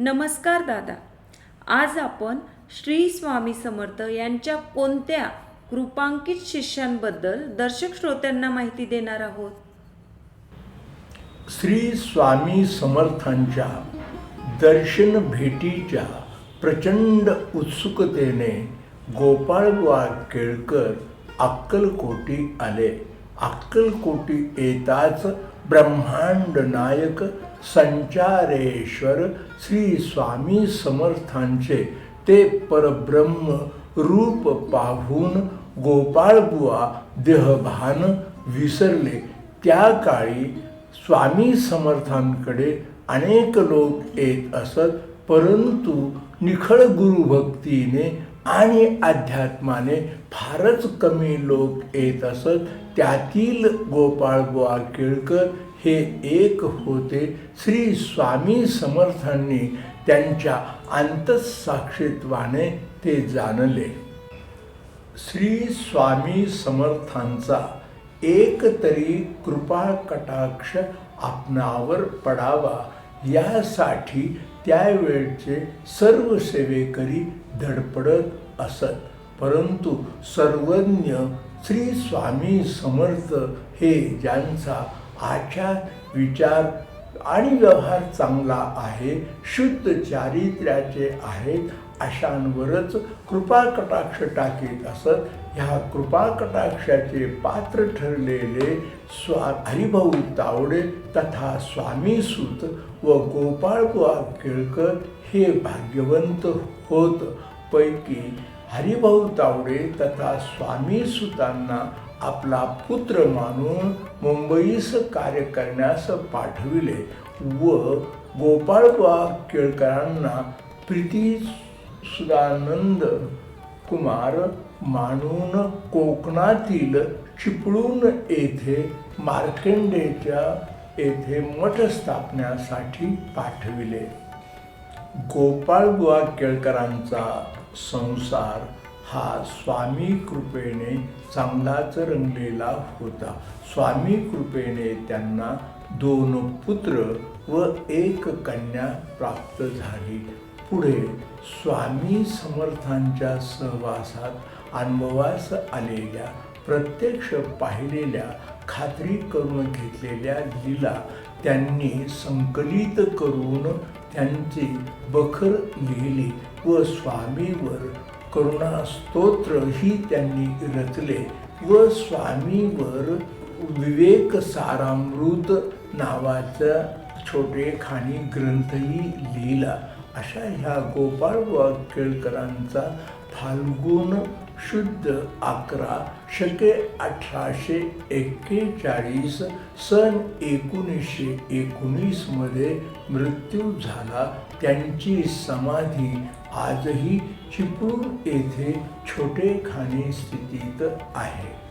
नमस्कार दादा. आज आपण श्री स्वामी समर्थ यांच्या कोणत्या कृपांकित शिष्यांबद्दल दर्शक श्रोत्यांना माहिती देणार आहोत? श्री स्वामी समर्थांच्या दर्शन भेटीच्या प्रचंड उत्सुकतेने गोपाळबुवा केळकर अक्कलकोटी आले. अक्कलकोटी येताच ब्रह्मांड नायक संचारेश्वर श्री स्वामी समर्थांचे ते परब्रह्म रूप पाहून गोपाळबुवा देहभान विसरले. त्या काळी स्वामी समर्थांकडे अनेक लोक येत असत परंतु निखळ गुरुभक्तीने आणि अध्यात्माने फारच कमी लोक येत असत. त्यातील गोपाळबुवा केळकर हे एक होते श्री स्वामी समर्थांनी त्यांच्या अंतसाक्षित्वाने ते जाणले. श्री स्वामी समर्थांचा एक तरी कृपा कटाक्ष आपणावर पडावा यासाठी त्यावेळचे सर्व सेवेकरी धडपडत असत. परंतु सर्वज्ञ श्री स्वामी समर्थ हे ज्यांचा आचार विचार आणि व्यवहार चांगला आहे शुद्ध चारित्र्याचे आहेत अशांवरच कृपा कटाक्ष टाकीत असत. ह्या कृपा कटाक्षाचे पात्र ठरलेले स्वा हरिभाऊ तावडे तथा स्वामी सुत व गोपाळबुवा केळकर हे भाग्यवंत होत. पैकी हरिभाऊ तावडे तथा स्वामी सुतांना आपला पुत्र मानून मुंबईस कार्य करण्यास पाठविले व गोपाळबा केळकरांना प्रीती सुदानंद कुमार मानून कोकणातील चिपळूण येथे मार्कंडेच्या येथे मठ स्थापण्यासाठी पाठविले. गोपाळबुवा केळकरांचा संसार हा स्वामी कृपेने चांगलाच रंगलेला होता. स्वामी कृपेने त्यांना दोन पुत्र व एक कन्या प्राप्त झाली. पुढे स्वामी समर्थांच्या सहवासात अनुभवास आलेल्या प्रत्यक्ष पाहिलेल्या खात्री करून घेतलेल्या लीला त्यांनी संकलित करून त्यांची बखर लिहिली व स्वामीवर करुणा स्तोत्र ही त्यांनी रचले व स्वामीवर विवेक सारामृत नावाचा छोटे खाणी ग्रंथही लिहिला. अशा ह्या गोपाळ केळकरांचा फाल्गुन शुद्ध अकरा शके अठराशे एक्केचाळीस सन एकोणीसशे एकोणीसमध्ये मृत्यू झाला. त्यांची समाधी आजही चिपळूण येथे छोटे स्थितीत आहे.